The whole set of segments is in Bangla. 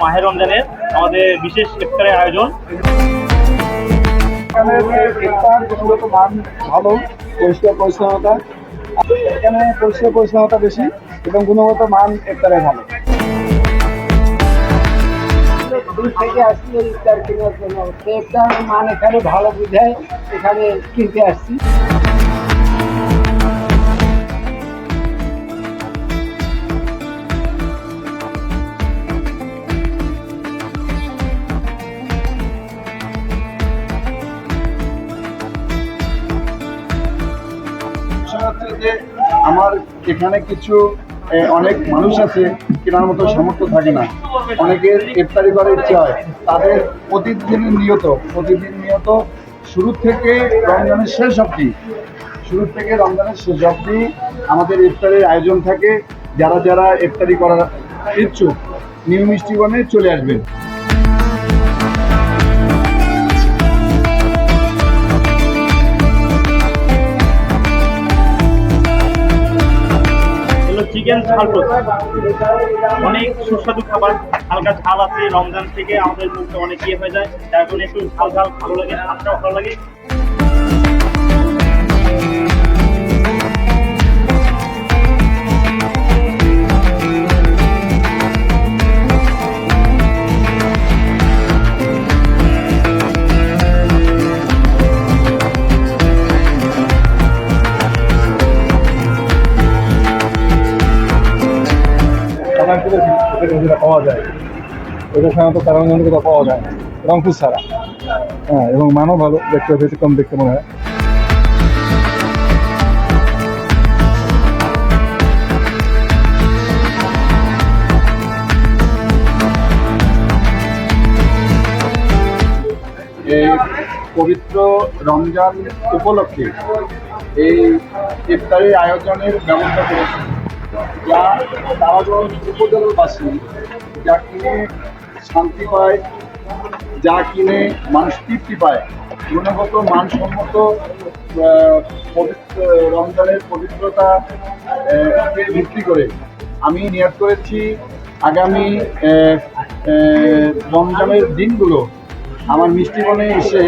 মাহের রমজানের আমাদের বিশেষ ইফতারের আয়োজন। মূলত মান ভালো এখানে বেশি এবং গুণগত মান ভালো দূর থেকে আসছি জন্য মান এখানে ভালো এখানে কিনতে আসছি হচ্ছে যে আমার এখানে কিছু অনেক মানুষ আছে, কেনার মতো সামর্থ্য থাকে না। অনেকের ইফতারি করার ইচ্ছা হয়। তাদের প্রতিদিন নিয়ত প্রতিদিন নিয়ত শুরু থেকে রমজানের শেষ অবধি, শুরু থেকে রমজানের শেষ অবধি আমাদের ইফতারের আয়োজন থাকে। যারা যারা ইফতারি করার ইচ্ছুক নিউ মিষ্টিবনে চলে আসবেন। চিকেন ঝাল অনেক সুস্বাদু খাবার, হালকা ঝাল আছে। রমজান থেকে আমাদের মুখে অনেক ইয়ে হয়ে যায়। তার জন্য একটু ঝাল ঝাল ভালো লাগে ভালো লাগে। কালারগুলো যেটা পাওয়া যায় ওটা সাধারণত কারণ কোথাও পাওয়া যায় না, রংপুর ছাড়া। হ্যাঁ এবং মানও ভালো, দেখতে ব্যতিক্রম দেখতে মনে হয়। এই পবিত্র রমজান উপলক্ষে এই ইফতারি আয়োজনের ব্যবস্থা করেছে যা তারাগঞ্জ উপজেলাবাসী যা কিনে শান্তি পায় যা কিনে মানুষ তৃপ্তি পায় গুণগত মানসম্মত পবিত্র রমজানের পবিত্রতা ভিত্তি করে আমি নিয়োগ করেছি আগামী রমজানের দিনগুলো আমার মিষ্টি মিষ্টিবনে এসে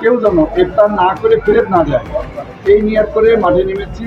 কেউ যেন ইফতার না করে ফেরত না যায় এই নিয়াত করে মাঠে নেমেছি।